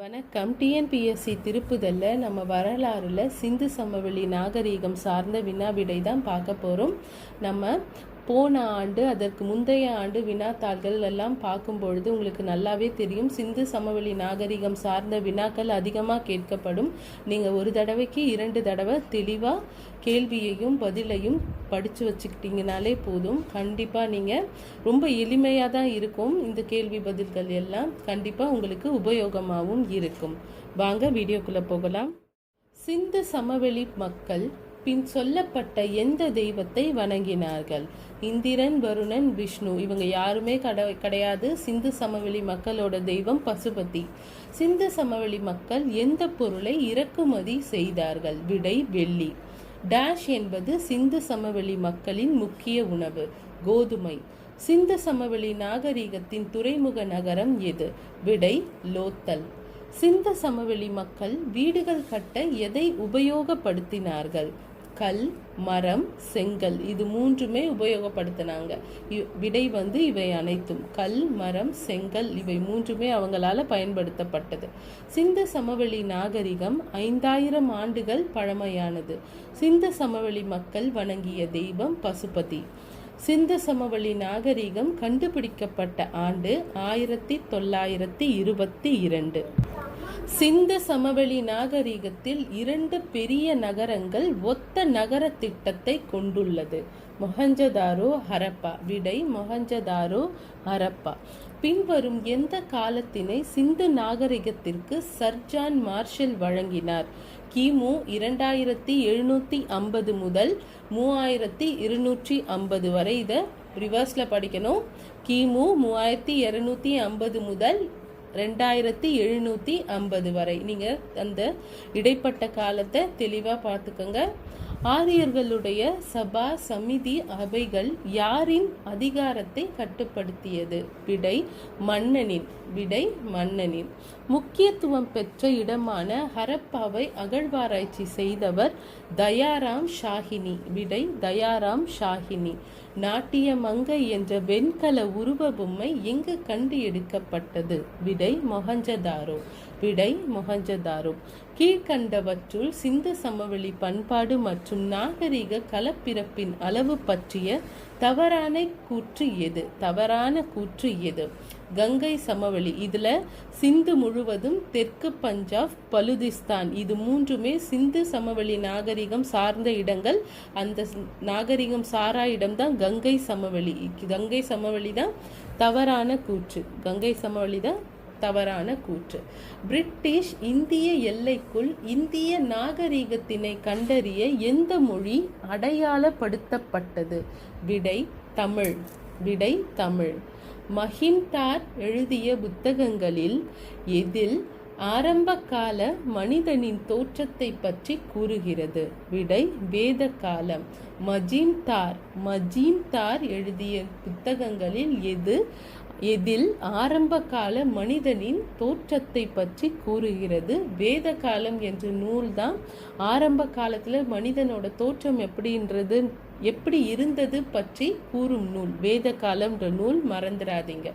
வணக்கம். டிஎன்பிஎஸ்சி திருப்புதலில் நம்ம வரலாறுல சிந்து சமவெளி நாகரீகம் சார்ந்த வினா விடை தான் பார்க்க போகிறோம் நம்ம போன ஆண்டு அதற்கு முந்தைய ஆண்டு வினாத்தாள்கள் எல்லாம் பார்க்கும் பொழுது உங்களுக்கு நல்லாவே தெரியும். சிந்து சமவெளி நாகரிகம் சார்ந்த வினாக்கள் அதிகமாக கேட்கப்படும். நீங்கள் ஒரு தடவைக்கு இரண்டு தடவை தெளிவாக கேள்வியையும் பதிலையும் படித்து வச்சுக்கிட்டீங்கனாலே போதும். கண்டிப்பாக நீங்கள் ரொம்ப எளிமையாக தான் இருக்கும் இந்த கேள்வி பதில்கள் எல்லாம். கண்டிப்பாக உங்களுக்கு உபயோகமாகவும் இருக்கும். வாங்க வீடியோக்குள்ளே போகலாம். சிந்து சமவெளி மக்கள் பின் சொல்லப்பட்ட எந்த தெய்வத்தை வணங்கினார்கள்? இந்திரன் வருணன் விஷ்ணு இவங்க யாருமே கட கிடையாது. சிந்து சமவெளி மக்களோட தெய்வம் பசுபதி. சிந்து சமவெளி மக்கள் எந்த பொருளை இறக்குமதி செய்தார்கள்? விடை வெள்ளி. டேஷ் என்பது சிந்து சமவெளி மக்களின் முக்கிய உணவு கோதுமை. சிந்து சமவெளி நாகரிகத்தின் துறைமுக நகரம் எது? விடை லோத்தல். சிந்த சமவெளி மக்கள் வீடுகள் கட்ட எதை உபயோகப்படுத்தினார்கள்? கல் மரம் செங்கல் இது மூன்றுமே உபயோகப்படுத்தினாங்க. இ- விடை வந்து இவை அனைத்தும். கல் மரம் செங்கல் இவை மூன்றுமே அவங்களால பயன்படுத்தப்பட்டது. சிந்த சமவெளி நாகரிகம் ஐந்தாயிரம் ஆண்டுகள் பழமையானது. சிந்த சமவெளி மக்கள் வணங்கிய தெய்வம் பசுபதி. சிந்து சமவெளி நாகரிகம் கண்டுபிடிக்கப்பட்ட ஆண்டு ஆயிரத்தி தொள்ளாயிரத்தி இருபத்தி இரண்டு. சிந்து சமவெளி நாகரிகத்தில் இரண்டு பெரிய நகரங்கள் ஒத்த நகர திட்டத்தை கொண்டுள்ளது. மொஹஞ்சதாரோ ஹரப்பா விடை மொஹஞ்சதாரோ ஹரப்பா. பின்வரும் எந்த காலத்தினை சிந்து நாகரிகத்திற்கு சர்ஜான் மார்ஷல் வழங்கினார்? கிமு இரண்டாயிரத்தி எழுநூற்றி ஐம்பது முதல் மூவாயிரத்தி இருநூற்றி ஐம்பது வரை இதை ரிவர்ஸில் படிக்கணும். கிமு மூவாயிரத்தி இரநூத்தி ஐம்பது முதல் ரெண்டாயிரத்தி எழுநூற்றி ஐம்பது வரை. நீங்கள் அந்த இடைப்பட்ட காலத்தை தெளிவாக பார்த்துக்கோங்க. ஆரியர்களுடைய சபா சமிதி அவைகள் யாரின் அதிகாரத்தை கட்டுப்படுத்தியது? விடை மன்னனின் விடை மன்னனின். முக்கியத்துவம் பெற்ற இடமான ஹரப்பாவை அகழ்வாராய்ச்சி செய்தவர் தயாராம் ஷாஹினி. விடை தயாராம் ஷாஹினி. நாட்டிய மங்கை என்ற வெண்கல உருவ பொம்மை எங்கு கண்டு எடுக்கப்பட்டது விடை மொஹஞ்சதாரோ. விடை மொஹஞ்சதாரோ. கீழ்கண்டவற்றுள் சிந்து சமவெளி பண்பாடு மற்றும் நாகரிக கலப்பிறப்பின் அளவு பற்றிய தவறான கூற்று எது? தவறான கூற்று எது? கங்கை சமவெளி. இதில் சிந்து முழுவதும் தெற்கு பஞ்சாப் பலுதிஸ்தான். இது மூன்றுமே சிந்து சமவெளி நாகரிகம் சார்ந்த இடங்கள். அந்த நாகரிகம் சாரா இடம்தான் கங்கை சமவெளி. கங்கை சமவெளி தான் தவறான கூற்று. கங்கை சமவெளி தான் தவறான கூற்று. பிரிட்டிஷ் இந்திய எல்லைக்குள் இந்திய நாகரிகத்தினை கண்டறிய எந்த மொழி அடையாளப்படுத்தப்பட்டது? விடை தமிழ். விடை தமிழ். மஹிம்டார் எழுதிய புத்தகங்களில் எதில் ஆரம்பகால மனிதனின் தோற்றத்தை பற்றி கூறுகிறது. விடை வேத காலம் மஜீம்தார் மஜீம்தார் எழுதிய புத்தகங்களில் எது எதில் ஆரம்பகால மனிதனின் தோற்றத்தை பற்றி கூறுகிறது. வேத காலம் என்ற நூல்தான் ஆரம்ப காலத்தில் மனிதனோட தோற்றம் எப்படின்றது எப்படி இருந்தது பற்றி கூறும் நூல். வேத காலம்ன்ற நூல் மறந்துடாதீங்க.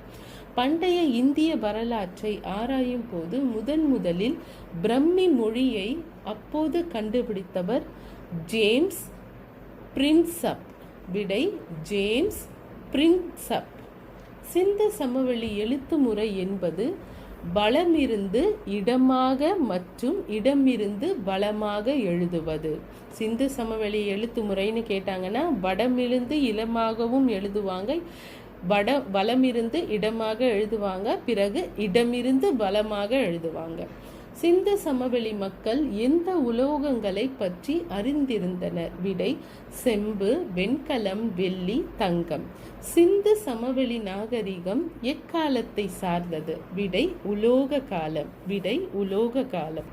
பண்டைய இந்திய வரலாற்றை ஆராயும் போது முதன் முதலில் பிரம்மி மொழியை அப்போது கண்டுபிடித்தவர் ஜேம்ஸ் பிரின்சப். விடை ஜேம்ஸ் பிரின்சப். சிந்து சமவெளி எழுத்து முறை என்பது பலமிருந்து இடமாக மற்றும் இடமிருந்து பலமாக எழுதுவது. சிந்து சமவெளி எழுத்து முறைன்னு கேட்டாங்கன்னா வடமிருந்து இளமாகவும் எழுதுவாங்க வட வலமிருந்து இடமாக எழுதுவாங்க பிறகு இடமிருந்து பலமாக எழுதுவாங்க. சிந்து சமவெளி மக்கள் எந்த உலோகங்களை பற்றி அறிந்திருந்தனர்? விடை செம்பு வெண்கலம் வெள்ளி தங்கம். சிந்து சமவெளி நாகரிகம் எக்காலத்தை சார்ந்தது? விடை உலோக காலம். விடை உலோக காலம்.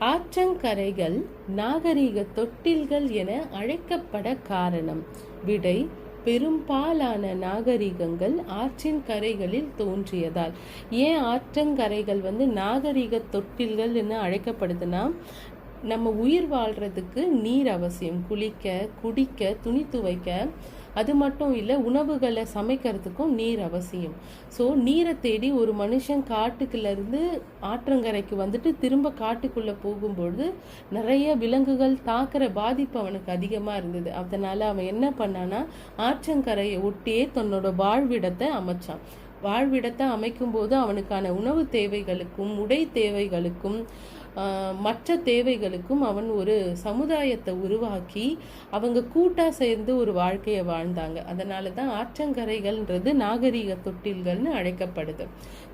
ஆற்றங்கரைகள் நாகரிக தொட்டில்கள் என அழைக்கப்பட காரணம். விடை பெரும்பாலான நாகரிகங்கள் ஆற்றின் கரைகளில் தோன்றியதால். ஏன் ஆற்றங்கரைகள் வந்து நாகரிக தொட்டில்கள் என்று அழைக்கப்படுதுன்னா நம்ம உயிர் வாழ்றதுக்கு நீர் அவசியம். குளிக்க குடிக்க துணி துவைக்க அது மட்டும் இல்லை உணவுகளை சமைக்கிறதுக்கும் நீர் அவசியம். ஸோ நீரை தேடி ஒரு மனுஷன் காட்டுக்குள்ளேருந்து ஆற்றங்கரைக்கு வந்துட்டு திரும்ப காட்டுக்குள்ளே போகும்பொழுது நிறைய விலங்குகள் தாக்கிற பாதிப்பு அவனுக்கு அதிகமாக இருந்தது. அதனால் அவன் என்ன பண்ணான்னா ஆற்றங்கரையை ஒட்டியே தன்னோட வாழ்விடத்தை அமைச்சான். வாழ்விடத்தை அமைக்கும்போது அவனுக்கான உணவு தேவைகளுக்கும் உடை தேவைகளுக்கும் மற்ற தேவைகளுக்கும் அவன் ஒரு சமுதாயத்தை உருவாக்கி அவங்க கூட்டாக சேர்ந்து ஒரு வாழ்க்கையை வாழ்ந்தாங்க. அதனால தான் ஆற்றங்கரைகள்ன்றது நாகரிக தொட்டில்கள்னு அழைக்கப்படுது.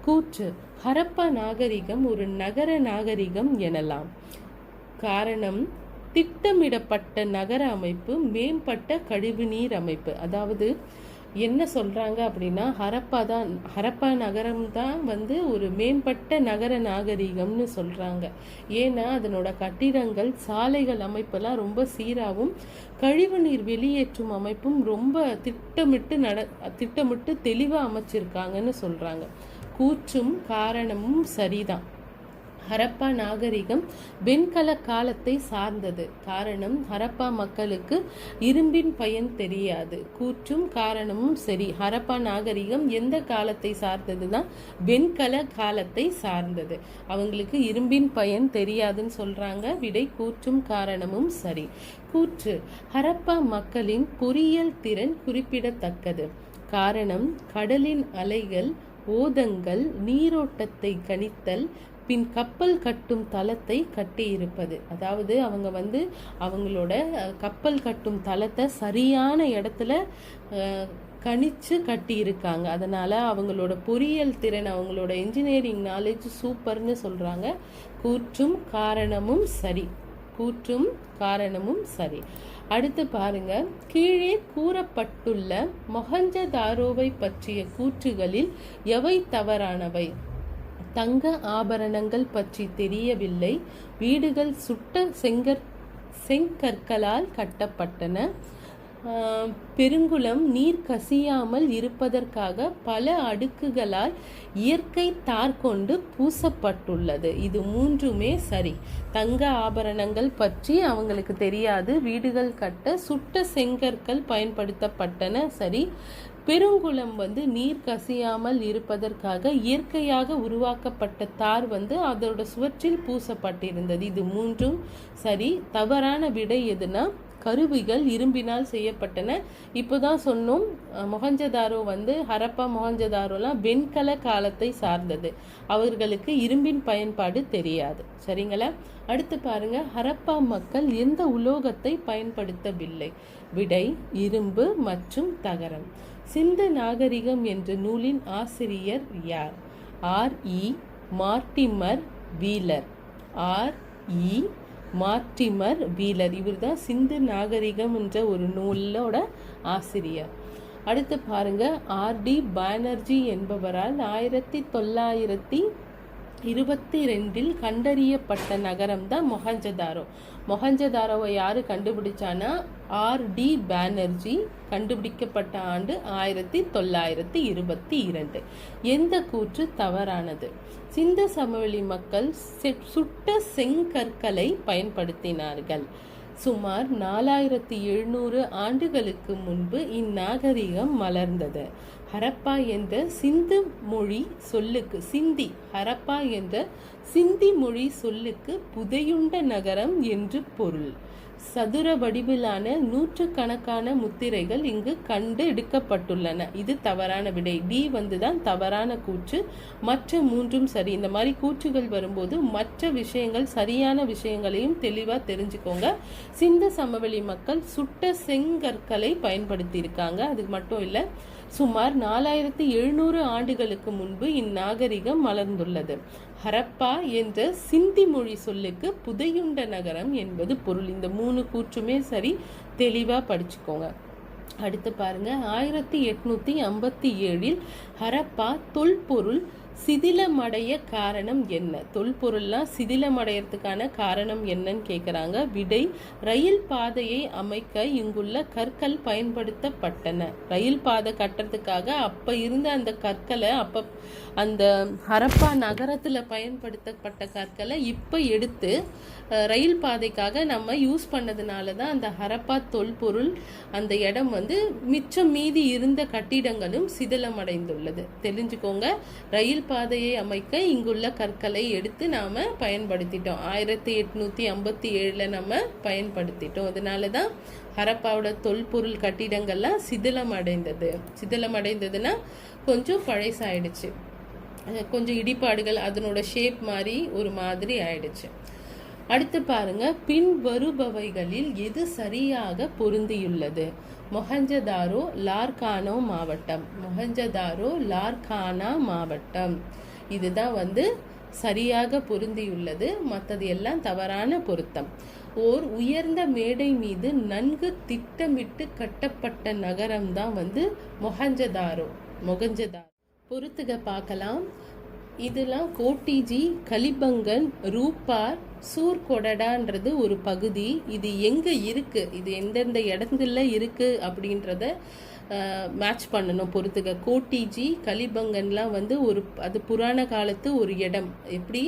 கூற்று ஹரப்பா நாகரிகம் ஒரு நகர நாகரிகம் எனலாம். காரணம் திட்டமிடப்பட்ட நகர அமைப்பு மேம்பட்ட கழிவுநீர் அமைப்பு. அதாவது என்ன சொல்கிறாங்க அப்படின்னா ஹரப்பா தான் ஹரப்பா நகரம் தான் வந்து ஒரு மேம்பட்ட நகர நாகரிகம்னு சொல்கிறாங்க ஏன்னா அதனோட கட்டிடங்கள் சாலைகள் அமைப்பெல்லாம் ரொம்ப சீராகவும் கழிவுநீர் வெளியேற்றும் அமைப்பும் ரொம்ப திட்டமிட்டு நட திட்டமிட்டு தெளிவாக அமைச்சிருக்காங்கன்னு சொல்கிறாங்க கூற்றும் காரணமும் சரிதான். ஹரப்பா நாகரிகம் வெண்கல காலத்தை சார்ந்தது. காரணம் ஹரப்பா மக்களுக்கு இரும்பின் பயன் தெரியாது. கூற்றும் காரணமும் சரி. ஹரப்பா நாகரிகம் எந்த காலத்தை சார்ந்ததுன்னா வெண்கல காலத்தை சார்ந்தது. அவங்களுக்கு இரும்பின் பயன் தெரியாதுன்னு சொல்றாங்க. விடை கூற்றும் காரணமும் சரி. கூற்று ஹரப்பா மக்களின் பொறியியல் திறன் குறிப்பிடத்தக்கது. காரணம் கடலின் அலைகள் ஓதங்கள் நீரோட்டத்தை கணித்தல் பின் கப்பல் கட்டும் தளத்தை கட்டியிருப்பது. அதாவது அவங்க வந்து அவங்களோட கப்பல் கட்டும் தளத்தை சரியான இடத்துல கணிச்சு கட்டியிருக்காங்க. அதனால் அவங்களோட பொறியியல் திறன் அவங்களோட இன்ஜினியரிங் நாலேஜ் சூப்பர்னு சொல்கிறாங்க கூற்றும் காரணமும் சரி. கூற்றும் காரணமும் சரி. அடுத்து பாருங்க. கீழே கூறப்பட்டுள்ள மொஹஞ்சதாரோவை பற்றிய கூற்றுகளில் எவை தவறானவை? தங்க ஆபரணங்கள் பற்றி தெரியவில்லை. வீடுகள் சுட்ட செங்கற் செங்கற்களால் கட்டப்பட்டன. பெருங்குளம் நீர் கசியாமல் இருப்பதற்காக பல அடுக்குகளால் இயற்கை தார் கொண்டு பூசப்பட்டுள்ளது. இது மூன்றுமே சரி. தங்க ஆபரணங்கள் பற்றி அவங்களுக்கு தெரியாது. வீடுகள் கட்ட சுட்ட செங்கற்கள் பயன்படுத்தப்பட்டன. சரி. பெருங்குளம் வந்து நீர் கசியாமல் இருப்பதற்காக இயற்கையாக உருவாக்கப்பட்ட தார் வந்து அதோட சுவற்றில் பூசப்பட்டிருந்தது. இது மூன்றும் சரி. தவறான விடை எதுனா கருவிகள் இரும்பினால் செய்யப்பட்டன. இப்போ தான் சொன்னோம் மொஹஞ்சதாரோ வந்து ஹரப்பா மொஹஞ்சதாரோலாம் வெண்கல காலத்தை சார்ந்தது. அவர்களுக்கு இரும்பின் பயன்பாடு தெரியாது. சரிங்களா? அடுத்து பாருங்க ஹரப்பா மக்கள் எந்த உலோகத்தை பயன்படுத்தவில்லை? விடை இரும்பு மற்றும் தகரம். சிந்து நாகரிகம் என்ற நூலின் ஆசிரியர் யார்? R E Mortimer Wheeler. R E Mortimer Wheeler. இவர் தான் சிந்து நாகரிகம் என்ற ஒரு நூலோட ஆசிரியர். அடுத்து பாருங்க ஆர்டி பானர்ஜி என்பவரால் ஆயிரத்தி தொள்ளாயிரத்தி இருபத்தி ரெண்டில் கண்டறியப்பட்ட நகரம் தான் மொஹஞ்சதாரோ. மொஹஞ்சதாரோவை யாரு கண்டுபிடிச்சானா ஆர் டி பானர்ஜி கண்டுபிடிக்கப்பட்ட ஆண்டு ஆயிரத்தி தொள்ளாயிரத்தி இருபத்தி இரண்டு. எந்த கூற்று தவறானது? சிந்த சமவெளி மக்கள் செ- சுட்ட செங்கற்களை பயன்படுத்தினார்கள். சுமார் நாலாயிரத்தி எழுநூறு ஆண்டுகளுக்கு முன்பு இந்நாகரிகம் மலர்ந்தது. ஹரப்பா என்ற சிந்து மொழி சொல்லுக்கு சிந்தி ஹரப்பா என்ற சிந்தி மொழி சொல்லுக்கு புதையுண்ட நகரம் என்று பொருள். சதுர வடிவிலான நூற்றுக்கணக்கான முத்திரைகள் இங்கு கண்டு எடுக்கப்பட்டுள்ளன. இது தவறான விடை. டி வந்து தான் தவறான கூற்று. மற்ற மூன்றும் சரி. இந்த மாதிரி கூற்றுகள் வரும்போது மற்ற விஷயங்கள் சரியான விஷயங்களையும் தெளிவாக தெரிஞ்சுக்கோங்க. சிந்து சமவெளி மக்கள் சுட்ட செங்கற்களை பயன்படுத்தி இருக்காங்க அது மட்டும் இல்லை சுமார் நாலாயிரத்தி எழுநூறு ஆண்டுகளுக்கு முன்பு இந்நாகரிகம் மலர்ந்துள்ளது. ஹரப்பா என்ற சிந்தி மொழி சொல்லுக்கு புதையுண்ட நகரம் என்பது பொருள். இந்த மூணு கூற்றுமே சரி தெளிவா படிச்சுக்கோங்க. அடுத்து பாருங்க ஆயிரத்தி எட்நூத்தி ஐம்பத்தி ஏழில் ஹரப்பா தொல்பொருள் சிதிலமடைய காரணம் என்ன? தொல்பொருள்லாம் சிதிலமடையறதுக்கான காரணம் என்னன்னு கேட்குறாங்க விடை ரயில் பாதையை அமைக்க இங்குள்ள கற்கள் பயன்படுத்தப்பட்டன. ரயில் பாதை கட்டுறதுக்காக அப்போ இருந்த அந்த கற்களை அப்போ அந்த ஹரப்பா நகரத்தில் பயன்படுத்தப்பட்ட கற்களை இப்போ எடுத்து ரயில் பாதைக்காக நம்ம யூஸ் பண்ணதுனால தான் அந்த ஹரப்பா தொல்பொருள் அந்த இடம் வந்து மிச்சம் மீதி இருந்த கட்டிடங்களும் சிதிலமடைந்துள்ளது. தெரிஞ்சுக்கோங்க ரயில் பாதையை அமைக்க இங்குள்ள கற்களை எடுத்து நாம் பயன்படுத்திட்டோம். ஆயிரத்தி எட்நூற்றி ஐம்பத்தி ஏழில் நம்ம பயன்படுத்திட்டோம். அதனால தான் ஹரப்பாவோட தொல்பொருள் கட்டிடங்கள்லாம் சிதிலம் அடைந்தது சிதிலம் அடைந்ததுன்னா கொஞ்சம் பழசாயிடுச்சு. கொஞ்சம் இடிபாடுகள் அதனோட ஷேப் மாதிரி ஒரு மாதிரி ஆயிடுச்சு. அடுத்து பாருங்க பின்வருபவைகளில் எது சரியாக பொருந்தியுள்ளது? மொஹஞ்சதாரோ லார்கானோ மாவட்டம். மொஹஞ்சதாரோ லார்கானா மாவட்டம். இதுதான் வந்து சரியாக பொருந்தியுள்ளது மற்றது எல்லாம் தவறான பொருத்தம். ஓர் உயர்ந்த மேடை மீது நன்கு திட்டமிட்டு கட்டப்பட்ட நகரம் தான் வந்து மொஹஞ்சதாரோ. மொகஞ்சதாரோ பொறுத்துக பார்க்கலாம். இதெல்லாம் கோட்டிஜி கலிபங்கன் ரூபார் சூர்கொடடான்றது ஒரு பகுதி. இது எங்கே இருக்குது இது எந்தெந்த இடத்துல இருக்குது அப்படின்றத மேட்ச் பண்ணணும் பொறுத்துக்க. கோட்டிஜி கலிபங்கன்லாம் வந்து ஒரு அது புராண காலத்து ஒரு இடம். எப்படி?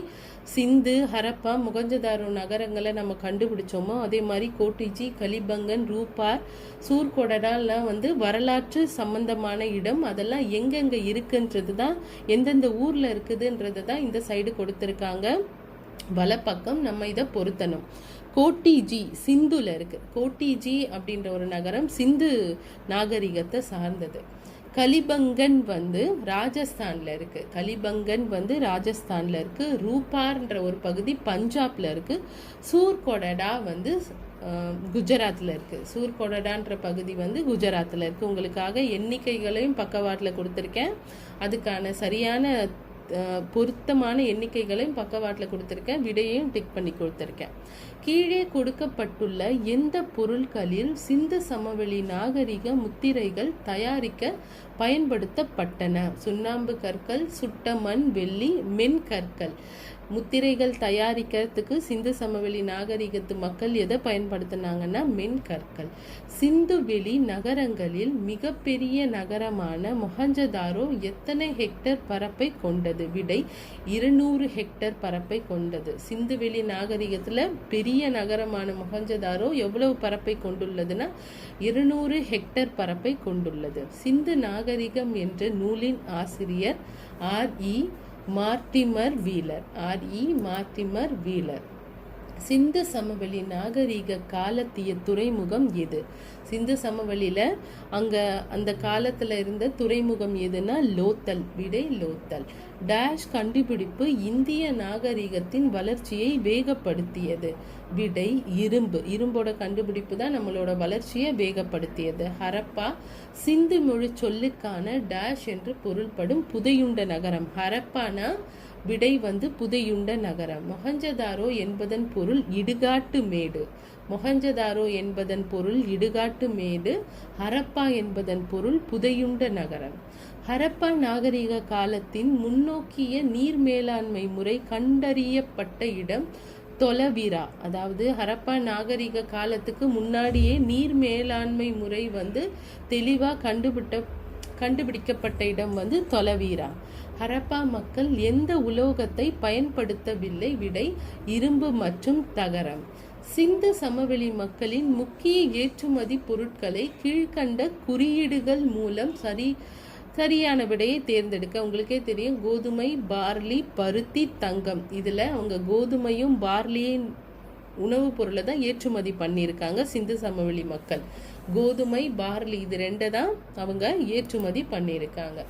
சிந்து ஹரப்பா முகஞ்சதாரோ நகரங்களை நம்ம கண்டுபிடிச்சோமோ அதே மாதிரி கோட்டிஜி கலிபங்கன் ரூபார் சூர்கொடடாலாம் வந்து வரலாற்று சம்பந்தமான இடம். அதெல்லாம் எங்கெங்கே இருக்குன்றது தான் எந்தெந்த ஊரில் இருக்குதுன்றது தான் இந்த சைடு கொடுத்துருக்காங்க. வலப்பக்கம் நம்ம இதை பொருத்தணும். கோட்டிஜி சிந்துல இருக்கு. கோட்டிஜி அப்படின்ற ஒரு நகரம் சிந்து நாகரிகத்தை சார்ந்தது. கலிபங்கன் வந்து ராஜஸ்தானில் இருக்குது கலிபங்கன் வந்து ராஜஸ்தானில் இருக்குது ரூபார்ன்ற ஒரு பகுதி பஞ்சாப்ல இருக்குது சூர்கொடடா வந்து குஜராத்தில் இருக்குது சூர்கொடடான்ற பகுதி வந்து குஜராத்தில் இருக்குது உங்களுக்காக எண்ணிக்கைகளையும் பக்கவாட்டில் கொடுத்துருக்கேன். அதுக்கான சரியான பொருத்தமான எண்ணிக்கைகளையும் பக்கவாட்டில் கொடுத்துருக்கேன். விடையையும் டிக் பண்ணி கொடுத்துருக்கேன். கீழே கொடுக்கப்பட்டுள்ள எந்த பொருட்களில் சிந்து சமவெளி நாகரிக முத்திரைகள் தயாரிக்க பயன்படுத்தப்பட்டன? சுண்ணாம்பு கற்கள் சுட்ட மண் வெள்ளி மென் கற்கள். முத்திரைகள் தயாரிக்கிறதுக்கு சிந்து சமவெளி நாகரிகத்து மக்கள் எதை பயன்படுத்தினாங்கன்னா மென்கற்கள் சிந்துவெளி சிந்து வெளி நகரங்களில் மிகப்பெரிய நகரமான மொஹஞ்சதாரோ எத்தனை ஹெக்டர் பரப்பை கொண்டது? விடை இருநூறு ஹெக்டர் பரப்பை கொண்டது. சிந்துவெளி நாகரிகத்தில் பெரிய நகரமான மொஹஞ்சதாரோ எவ்வளவு பரப்பை கொண்டுள்ளதுன்னா இருநூறு ஹெக்டர் பரப்பை கொண்டுள்ளது. சிந்து நாகரிகம் என்ற நூலின் ஆசிரியர் R E Mortimer Wheeler. R E Mortimer Wheeler. Sindhu சமவெளி நாகரிக காலத்திய துறைமுகம் எது? சிந்து சமவெளியில் அங்கே அந்த காலத்தில் இருந்த துறைமுகம் எதுனா லோத்தல் விடை லோத்தல். டேஷ் கண்டுபிடிப்பு இந்திய நாகரிகத்தின் வளர்ச்சியை வேகப்படுத்தியது. விடை இரும்பு. இரும்போட கண்டுபிடிப்பு தான் நம்மளோட வளர்ச்சியை வேகப்படுத்தியது. ஹரப்பா சிந்து மொழி சொல்லுக்கான டேஷ் என்று பொருள்படும் புதையுண்ட நகரம். ஹரப்பானா விடை வந்து புதையுண்ட நகரம். மொஹஞ்சதாரோ என்பதன் பொருள் இடுகாட்டு மேடு. மொஹஞ்சதாரோ என்பதன் பொருள் இடுகாட்டு மேடு. ஹரப்பா என்பதன் பொருள் புதையுண்ட நகரம். ஹரப்பா நாகரிக காலத்தின் முன்னோக்கிய நீர் மேலாண்மை முறை கண்டறியப்பட்ட இடம் தொலவிரா. அதாவது ஹரப்பா நாகரிக காலத்துக்கு முன்னாடியே நீர் மேலாண்மை முறை வந்து தெளிவாக கண்டுபிட்ட கண்டுபிடிக்கப்பட்ட இடம் வந்து தொலவீரா. ஹரப்பா மக்கள் எந்த உலோகத்தை பயன்படுத்தவில்லை விடை இரும்பு மற்றும் தகரம். சிந்து சமவெளி மக்களின் முக்கிய ஏற்றுமதி பொருட்களை கீழ்க்கண்ட குறியீடுகள் மூலம் சரி சரியான விடையை தேர்ந்தெடுக்க உங்களுக்கே தெரியும். கோதுமை பார்லி பருத்தி தங்கம். இதில் அவங்க கோதுமையும் பார்லியின் உணவுப் பொருளை தான் ஏற்றுமதி பண்ணியிருக்காங்க சிந்து சமவெளி மக்கள். கோதுமை பார்லி இது ரெண்டை தான் அவங்க ஏற்றுமதி பண்ணியிருக்காங்க.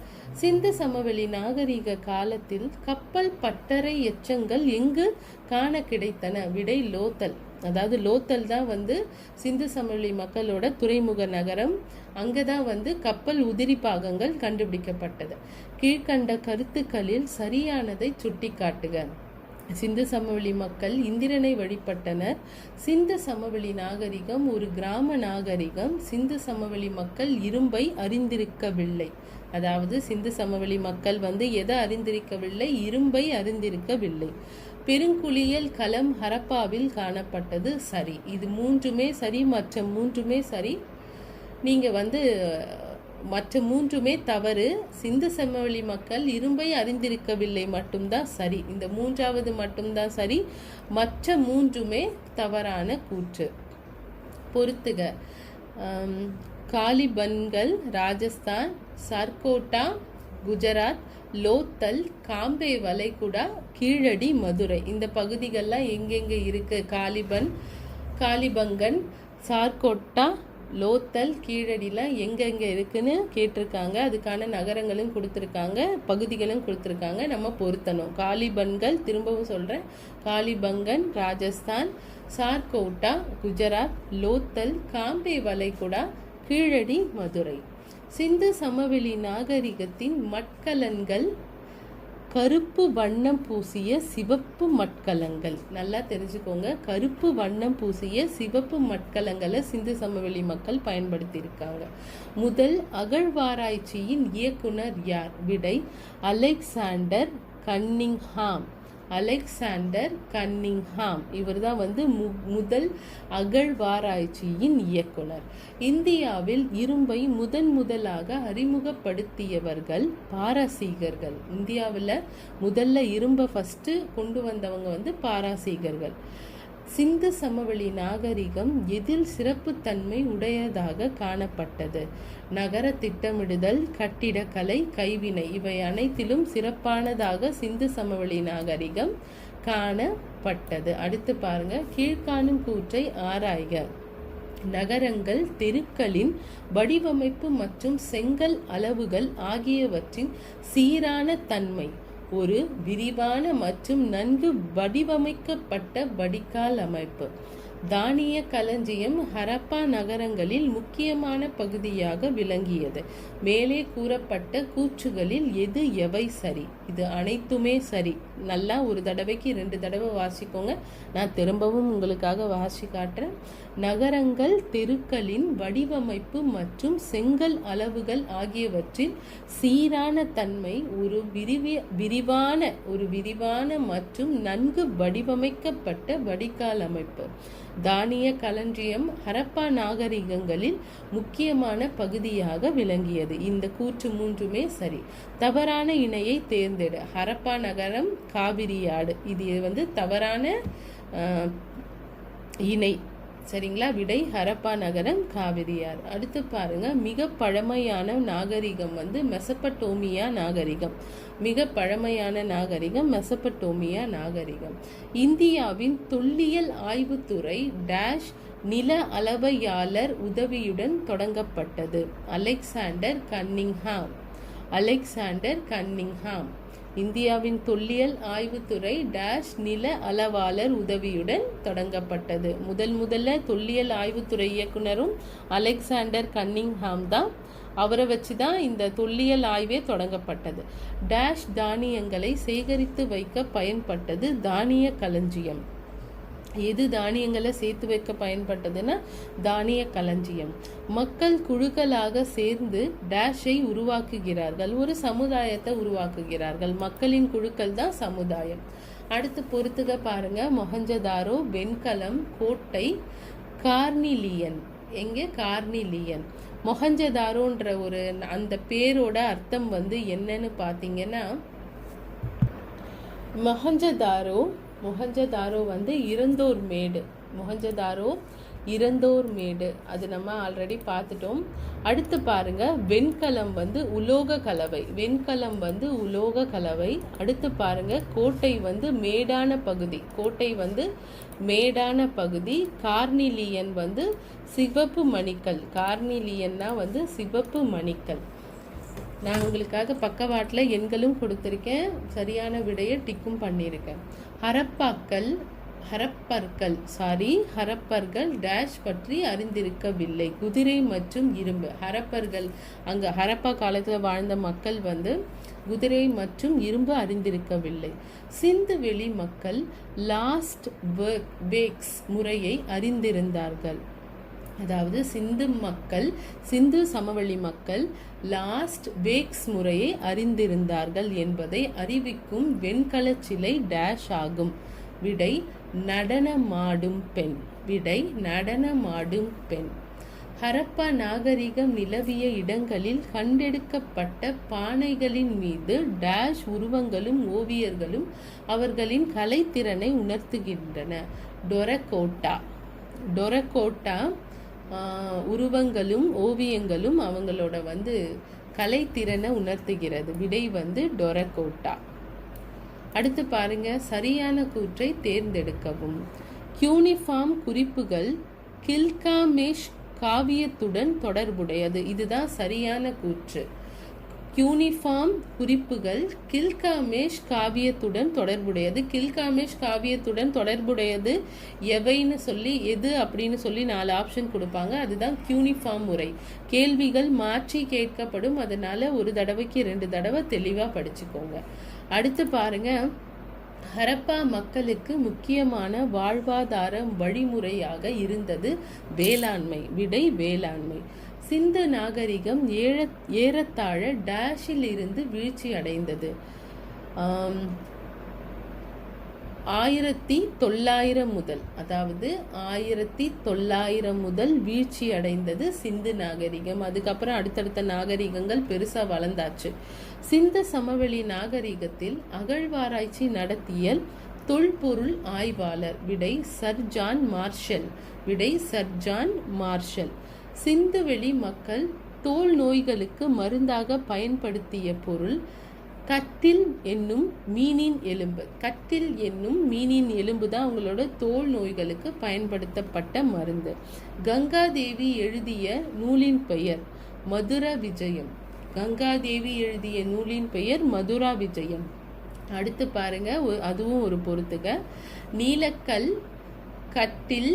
சிந்து சமவெளி நாகரிக காலத்தில் கப்பல் பட்டறை எச்சங்கள் எங்கு காண கிடைத்தன? விடை லோத்தல். அதாவது லோத்தல் தான் வந்து சிந்து சமவெளி மக்களோட துறைமுக நகரம். அங்கே தான் வந்து கப்பல் உதிரி பாகங்கள் கண்டுபிடிக்கப்பட்டது. கீழ்கண்ட கருத்துக்களில் சரியானதை சுட்டிக்காட்டுக. சிந்து சமவெளி மக்கள் இந்திரனை வழிபட்டனர். சிந்து சமவெளி நாகரிகம் ஒரு கிராம நாகரிகம். சிந்து சமவெளி மக்கள் இரும்பை அறிந்திருக்கவில்லை. அதாவது சிந்து சமவெளி மக்கள் வந்து எதை அறிந்திருக்கவில்லை? இரும்பை அறிந்திருக்கவில்லை. பெருங்குளியல் களம் ஹரப்பாவில் காணப்பட்டது சரி. இது மூன்றுமே சரி மற்ற மூன்றுமே சரி. நீங்கள் வந்து மற்ற மூன்றுமே தவறு. சிந்து சமவெளி மக்கள் இரும்பை அறிந்திருக்கவில்லை மட்டும்தான் சரி. இந்த மூன்றாவது மட்டும்தான் சரி. மற்ற மூன்றுமே தவறான கூற்று. பொறுத்துக. காலிபன்கள் ராஜஸ்தான் சர்கோட்டா குஜராத் லோத்தல் காம்பே வளைகுடா கீழடி மதுரை. இந்த பகுதிகள்லாம் எங்கெங்கே இருக்குது காலிபன் காலிபங்கன் சார்கோட்டா லோத்தல் கீழடியில் எங்கெங்கே இருக்குன்னு கேட்டிருக்காங்க. அதுக்கான நகரங்களும் கொடுத்துருக்காங்க. பகுதிகளும் கொடுத்துருக்காங்க. நம்ம பொருத்தணும். காலிபன்கள் திரும்பவும் சொல்கிறேன் காலிபங்கன் ராஜஸ்தான் சார்கோட்டா குஜராத் லோத்தல் காம்பே வளைகுடா கீழடி மதுரை. சிந்து சமவெளி நாகரிகத்தின் மட்கலன்கள் கருப்பு வண்ணம் பூசிய சிவப்பு மட்கலங்கள். நல்லா தெரிஞ்சுக்கோங்க. கருப்பு வண்ணம் பூசிய சிவப்பு மட்கலங்களை சிந்து சமவெளி மக்கள் பயன்படுத்தியிருக்காங்க. முதல் அகழ்வாராய்ச்சியின் இயக்குனர் யார்? விடை அலெக்சாண்டர் கன்னிங்ஹாம். Alexander Cunningham. இவர் தான் வந்து மு முதல் அகழ்வாராய்ச்சியின் இயக்குனர். இந்தியாவில் இரும்பை முதன் முதலாக அறிமுகப்படுத்தியவர்கள் பாரசீகர்கள். இந்தியாவில் முதல்ல இரும்பை ஃபஸ்ட்டு கொண்டு வந்தவங்க வந்து பாரசீகர்கள். சிந்து சமவெளி நாகரிகம் எதில் சிறப்புத்தன்மை உடையதாக காணப்பட்டது. நகர திட்டமிடுதல் கட்டிடக்கலை கைவினை இவை அனைத்திலும் சிறப்பானதாக சிந்து சமவெளி நாகரிகம் காணப்பட்டது. அடுத்து பாருங்க கீழ்காணும் கூற்றை ஆராய்க. நகரங்கள் தெருக்களின் வடிவமைப்பு மற்றும் செங்கல் அளவுகள் ஆகியவற்றின் சீரான தன்மை ஒரு விரிவான மற்றும் நன்கு வடிவமைக்கப்பட்ட வடிகால் அமைப்பு. தானிய களஞ்சியம் ஹரப்பா நகரங்களில் முக்கியமான பகுதியாக விளங்கியது. மேலே கூறப்பட்ட கூற்றுகளில் எது எவை சரி? இது அனைத்துமே சரி. நல்லா ஒரு தடவைக்கு ரெண்டு தடவை வாசிக்கோங்க. நான் திரும்பவும் உங்களுக்காக வாசி காட்டுறேன் நகரங்கள் தெருக்களின் வடிவமைப்பு மற்றும் செங்கல் அளவுகள் ஆகியவற்றின் சீரான தன்மை ஒரு விரிவி விரிவான ஒரு விரிவான மற்றும் நன்கு வடிவமைக்கப்பட்ட வடிகால் அமைப்பு. தானிய களஞ்சியம் ஹரப்பா நாகரிகங்களில் முக்கியமான பகுதியாக விளங்கியது. இந்த கூற்று மூன்றுமே சரி. தவறான இணையை தேர்ந்தெடு. ஹரப்பா நகரம் காவிரியாடு இது வந்து தவறான இணை. சரிங்களா? விடை ஹரப்பா நகரம் காவிரியார். அடுத்து பாருங்க. மிக பழமையான நாகரிகம் வந்து மெசப்பட்டோமியா நாகரிகம். மிக பழமையான நாகரிகம் மெசப்பட்டோமியா நாகரிகம். இந்தியாவின் தொல்லியல் ஆய்வுத்துறை டேஷ் நில அளவையாளர் உதவியுடன் தொடங்கப்பட்டது. Alexander Cunningham. Alexander Cunningham. இந்தியாவின் தொல்லியல் ஆய்வுத்துறை டேஷ் நில அளவாளர் உதவியுடன் தொடங்கப்பட்டது. முதல் முதல்ல தொல்லியல் ஆய்வுத்துறை இயக்குனரும் அலெக்சாண்டர் கன்னிங்ஹாம் தான். அவரை வச்சு தான் இந்த தொல்லியல் ஆய்வே தொடங்கப்பட்டது. டேஷ் தானியங்களை சேகரித்து வைக்க பயன்பட்டது தானிய களஞ்சியம். எது தானியங்களை சேர்த்து வைக்க பயன்பட்டதுன்னா தானிய களஞ்சியம். மக்கள் குழுக்களாக சேர்ந்து டேஷை உருவாக்குகிறார்கள். ஒரு சமுதாயத்தை உருவாக்குகிறார்கள். மக்களின் குழுக்கள் தான் சமுதாயம். அடுத்து பொறுத்துக பாருங்க. மொஹஞ்சதாரோ வெண்கலம் கோட்டை கார்னிலியன். எங்கே? கார்னிலியன். மொஹஞ்சதாரோன்ற ஒரு அந்த பேரோட அர்த்தம் வந்து என்னன்னு பார்த்தீங்கன்னா மொஹஞ்சதாரோ மொஹஞ்சதாரோ வந்து இறந்தோர் மேடு. மொஹஞ்சதாரோ இறந்தோர் மேடு. அது நம்ம ஆல்ரெடி பார்த்துட்டோம். அடுத்து பாருங்க வெண்கலம் வந்து உலோக கலவை. வெண்கலம் வந்து உலோக கலவை. அடுத்து பாருங்க கோட்டை வந்து மேடான பகுதி. கோட்டை வந்து மேடான பகுதி. கார்னிலியன் வந்து சிவப்பு மணிக்கல். கார்னிலியன்னா வந்து சிவப்பு மணிக்கல். நான் உங்களுக்காக பக்கவாட்டில் எண்களும் கொடுத்துருக்கேன். சரியான விடையை டிக்கும் பண்ணியிருக்கேன். ஹரப்பாக்கள் ஹரப்பர்கள் சாரி ஹரப்பர்கள் டேஷ் பற்றி அறிந்திருக்கவில்லை. குதிரை மற்றும் இரும்பு. ஹரப்பர்கள் அங்கே ஹரப்பா காலத்தில் வாழ்ந்த மக்கள் வந்து குதிரை மற்றும் இரும்பு அறிந்திருக்கவில்லை. சிந்து வெளி மக்கள் லாஸ்ட் வேக்ஸ் முறையை அறிந்திருந்தார்கள். அதாவது சிந்து மக்கள் சிந்து சமவெளி மக்கள் லாஸ்ட் வேக்ஸ் முறையை அறிந்திருந்தார்கள் என்பதை அறிவிக்கும் வெண்கல சிலை டேஷ் ஆகும். விடை நடனமாடும் பெண். விடை நடனமாடும் பெண். ஹரப்பா நாகரிகம் நிலவிய இடங்களில் கண்டெடுக்கப்பட்ட பானைகளின் மீது டேஷ் உருவங்களும் ஓவியர்களும் அவர்களின் கலைத்திறனை உணர்த்துகின்றன. டொரகோட்டா. டொரகோட்டா உருவங்களும் ஓவியங்களும் அவங்களோட வந்து கலைத்திறனை உணர்த்துகிறது. விடை வந்து டொரகோட்டா. அடுத்து பாருங்க சரியான கூற்றை தேர்ந்தெடுக்கவும். யூனிஃபார்ம் குறிப்புகள் கில்காமேஷ் காவியத்துடன் தொடர்புடையது. இதுதான் சரியான கூற்று. யூனிஃபார்ம் குறிப்புகள் கில்காமேஷ் காவியத்துடன் தொடர்புடையது. கில்காமேஷ் காவியத்துடன் தொடர்புடையது எவைன்னு சொல்லி எது அப்படின்னு சொல்லி நாலு ஆப்ஷன் கொடுப்பாங்க. அதுதான் யூனிஃபார்ம் முறை. கேள்விகள் மாற்றி கேட்கப்படும். அதனால ஒரு தடவைக்கு ரெண்டு தடவை தெளிவாக படிச்சுக்கோங்க. அடுத்து பாருங்க. ஹரப்பா மக்களுக்கு முக்கியமான வாழ்வாதார வழிமுறையாக இருந்தது வேளாண்மை விடை வேளாண்மை. சிந்து நாகரிகம் ஏழ ஏறத்தாழ டேஷில் இருந்து வீழ்ச்சி அடைந்தது ஆயிரத்தி தொள்ளாயிரம் முதல் அதாவது ஆயிரத்தி தொள்ளாயிரம் முதல் வீழ்ச்சி அடைந்தது சிந்து நாகரிகம். அதுக்கப்புறம் அடுத்தடுத்த நாகரிகங்கள் பெருசாக வளர்ந்தாச்சு. சிந்து சமவெளி நாகரிகத்தில் அகழ்வாராய்ச்சி நடத்திய தொல்பொருள் ஆய்வாளர் விடை சர் ஜான் மார்ஷல் விடை சர் ஜான் மார்ஷல். சிந்துவெளி மக்கள் தோல் நோய்களுக்கு மருந்தாக பயன்படுத்திய பொருள் கத்தில் என்னும் மீனின் எலும்பு. கத்தில் என்னும் மீனின் எலும்பு தான் அவங்களோட தோல் நோய்களுக்கு பயன்படுத்தப்பட்ட மருந்து. கங்காதேவி எழுதிய நூலின் பெயர் மதுரா விஜயம். கங்காதேவி எழுதிய நூலின் பெயர் மதுரா விஜயம். அடுத்து பாருங்க அதுவும் ஒரு பொறுத்துக. நீலக்கல் கட்டில்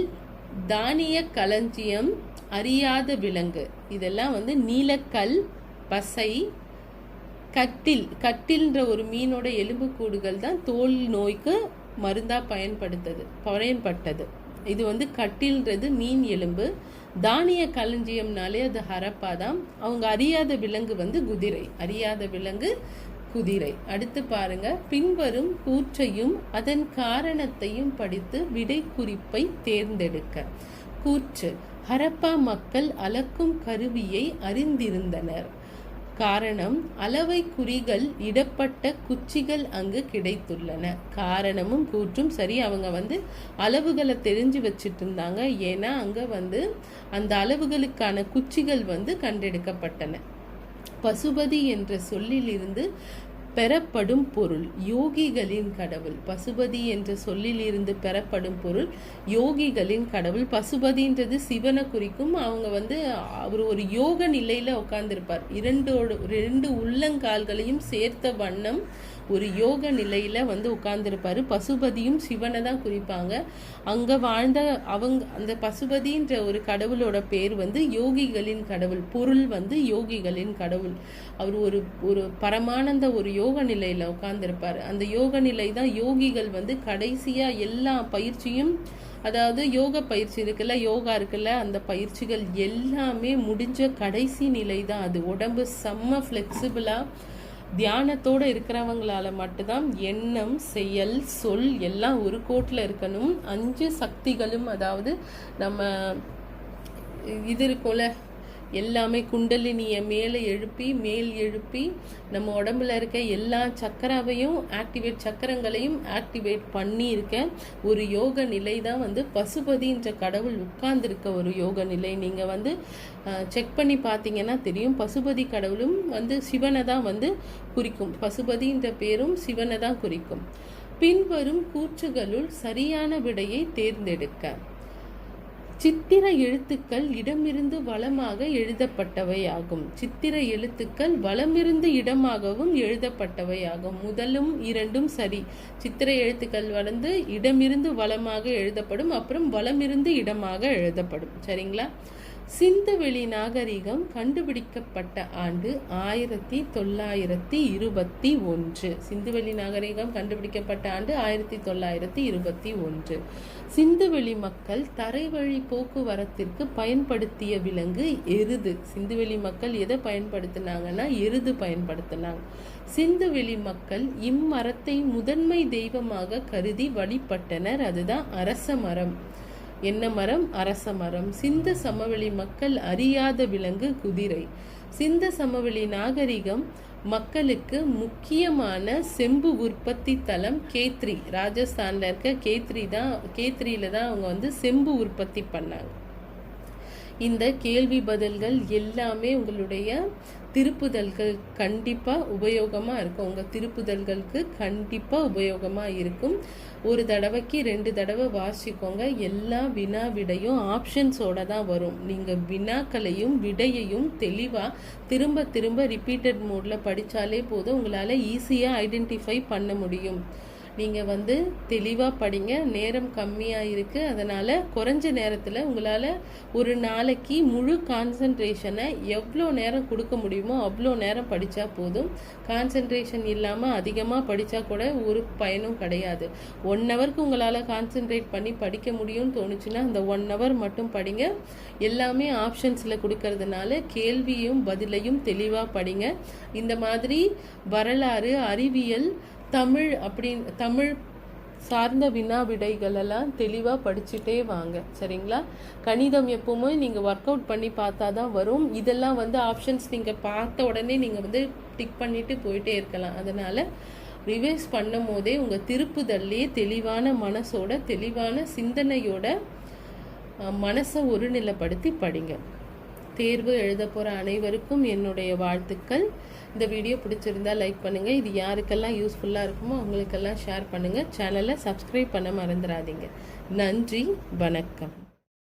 தானிய களஞ்சியம் அறியாத விலங்கு. இதெல்லாம் வந்து நீலக்கல் பசை கட்டில். கட்டில்ன்ற ஒரு மீனோட எலும்புக்கூடுகள் தான் தோல் நோய்க்கு மருந்தாக பயன்படுத்தது பயன்பட்டது. இது வந்து கட்டில்ன்றது மீன் எலும்பு. தானிய களஞ்சியம்னாலே அது ஹரப்பா தான். அவங்க அறியாத விலங்கு வந்து குதிரை. அறியாத விலங்கு குதிரை. அடுத்து பாருங்க பின்வரும் கூற்றையும் அதன் காரணத்தையும் படித்து விடை குறிப்பை தேர்ந்தெடுக்க. கூற்று ஹரப்பா மக்கள் அளக்கும் கருவியை அறிந்திருந்தனர். காரணம் அளவை குறிகள் இடப்பட்ட குச்சிகள் அங்கு கிடைத்துள்ளன. காரணமும் கூற்றும் சரி அவங்க வந்து அளவுகளை தெரிஞ்சு வச்சிட்டு இருந்தாங்க ஏன்னா அங்க வந்து அந்த அளவுகளுக்கான குச்சிகள் வந்து கண்டெடுக்கப்பட்டன. பசுபதி என்ற சொல்லிலிருந்து பெறப்படும் பொருள். யோகிகளின் கடவுள். பசுபதி என்ற சொல்லிலிருந்து பெறப்படும் பொருள். யோகிகளின் கடவுள். பசுபதின்றது சிவனை குறிக்கும். அவங்க வந்து அவர் ஒரு யோக நிலையில உட்கார்ந்திருப்பார். இரண்டோடு ரெண்டு உள்ளங்கால்களையும் சேர்த்த வண்ணம் ஒரு யோக நிலையில் வந்து உட்கார்ந்துருப்பார். பசுபதியும் சிவனை தான் குறிப்பாங்க. அங்கே வாழ்ந்த அவங்க அந்த பசுபதின்ற ஒரு கடவுளோட பேர் வந்து யோகிகளின் கடவுள். பொருள் வந்து யோகிகளின் கடவுள். அவர் ஒரு ஒரு பரமானந்த ஒரு யோக நிலையில் உட்கார்ந்துருப்பார். அந்த யோக நிலை தான் யோகிகள் வந்து கடைசியாக எல்லா பயிற்சியும் அதாவது யோக பயிற்சி இருக்குல்ல யோகா இருக்குல்ல அந்த பயிற்சிகள் எல்லாமே முடிஞ்ச கடைசி நிலை தான் அது. உடம்பு செம்ம ஃப்ளெக்சிபிளாக தியானத்தோட இருக்கிறவங்களால மட்டும்தான் எண்ணம் செயல் சொல் எல்லாம் ஒரு கோட்டில் இருக்கணும். அஞ்சு சக்திகளும் அதாவது நம்ம இது இருக்கும்ல எல்லாமே குண்டலினியை மேலே எழுப்பி மேல் எழுப்பி நம்ம உடம்புல இருக்க எல்லா சக்கராவையும் ஆக்டிவேட் சக்கரங்களையும் ஆக்டிவேட் பண்ணியிருக்க ஒரு யோக நிலை தான் வந்து பசுபதின்ற கடவுள் உட்கார்ந்துருக்க ஒரு யோக நிலை. நீங்கள் வந்து செக் பண்ணி பார்த்தீங்கன்னா தெரியும். பசுபதி கடவுளும் வந்து சிவனை தான் வந்து குறிக்கும். பசுபதின்ற பேரும் சிவனை தான் குறிக்கும். பின்வரும் கூற்றுகளுள் சரியான விடையை தேர்ந்தெடுக்க. சித்திர எழுத்துக்கள் இடமிருந்து வளமாக எழுதப்பட்டவையாகும். சித்திர எழுத்துக்கள் வளமிருந்து இடமாகவும் எழுதப்பட்டவையாகும். முதலும் இரண்டும் சரி. சித்திர எழுத்துக்கள் வளர்ந்து இடமிருந்து வளமாக எழுதப்படும் அப்புறம் வளமிருந்து இடமாக எழுதப்படும். சரிங்களா? சிந்துவெளி நாகரிகம் கண்டுபிடிக்கப்பட்ட ஆண்டு ஆயிரத்தி தொள்ளாயிரத்தி இருபத்தி ஒன்று. சிந்துவெளி நாகரிகம் கண்டுபிடிக்கப்பட்ட ஆண்டு ஆயிரத்தி தொள்ளாயிரத்தி இருபத்தி ஒன்று. சிந்துவெளி மக்கள் தரைவழி போக்குவரத்திற்கு பயன்படுத்திய விலங்கு எருது. சிந்துவெளி மக்கள் எதை பயன்படுத்தினாங்கன்னா எருது பயன்படுத்தினாங்க. சிந்துவெளி மக்கள் இம்மரத்தை முதன்மை தெய்வமாக கருதி வழிபட்டனர். அதுதான் அரச மரம். என்ன மரம்? அரச மரம். சிந்த சமவெளி மக்கள் அறியாத விலங்கு குதிரை. சிந்த சமவெளி நாகரிகம் மக்களுக்கு முக்கியமான செம்பு உற்பத்தி தலம் கேத்ரி. ராஜஸ்தானில் இருக்க கேத்ரி தான் கேத்ரியில தான் அவங்க வந்து செம்பு உற்பத்தி பண்ணாங்க. இந்த கேள்வி பதில்கள் எல்லாமே உங்களுடைய திருப்புதல்கள் கண்டிப்பாக உபயோகமாக இருக்கும். உங்கள் திருப்புதல்களுக்கு கண்டிப்பாக உபயோகமாக இருக்கும். ஒரு தடவைக்கு ரெண்டு தடவை வாசிக்கோங்க. எல்லா வினா விடையும் ஆப்ஷன்ஸோட தான் வரும். நீங்கள் வினாக்களையும் விடையையும் தெளிவாக திரும்ப திரும்ப ரிப்பீட்டட் மோடில் படித்தாலே போதும். உங்களால் ஈஸியாக ஐடென்டிஃபை பண்ண முடியும். நீங்கள் வந்து தெளிவாக படிங்க. நேரம் கம்மியாக இருக்குது அதனால் குறைஞ்ச நேரத்தில் உங்களால் ஒரு நாளைக்கு முழு கான்சன்ட்ரேஷனை எவ்வளோ நேரம் கொடுக்க முடியுமோ அவ்வளோ நேரம் படித்தா போதும். கான்சன்ட்ரேஷன் இல்லாமல் அதிகமாக படித்தா கூட ஒரு பயனும் கிடையாது. ஒன் ஹவருக்கு உங்களால் கான்சென்ட்ரேட் பண்ணி படிக்க முடியும்னு தோணுச்சுன்னா அந்த ஒன் ஹவர் மட்டும் படிங்க. எல்லாமே ஆப்ஷன்ஸில் கொடுக்கறதுனால கேள்வியும் பதிலையும் தெளிவாக படிங்க. இந்த மாதிரி வரலாறு அறிவியல் தமிழ் அப்படின் தமிழ் சார்ந்த வினா விடைகள் எல்லாம் தெளிவாக படிச்சுட்டே வாங்க. சரிங்களா? கணிதம் எப்பவுமே நீங்கள் ஒர்க் அவுட் பண்ணி பார்த்தா தான் வரும். இதெல்லாம் வந்து ஆப்ஷன்ஸ் நீங்கள் பார்த்த உடனே நீங்கள் வந்து டிக் பண்ணிட்டு போயிட்டே இருக்கலாம். அதனால் ரிவைஸ் பண்ணும் போதே உங்கள் திருப்புதல்லையே தெளிவான மனசோட தெளிவான சிந்தனையோட மனசை ஒருநிலைப்படுத்தி படிங்க. தேர்வு எழுத போகிற அனைவருக்கும் என்னுடைய வாழ்த்துக்கள். இந்த வீடியோ பிடிச்சிருந்தா லைக் பண்ணுங்கள் இது யாருக்கெல்லாம் யூஸ்ஃபுல்லாக இருக்குமோ அவங்களுக்கெல்லாம் ஷேர் பண்ணுங்கள் சேனலை சப்ஸ்கிரைப் பண்ண மறந்துடாதீங்க. நன்றி வணக்கம்.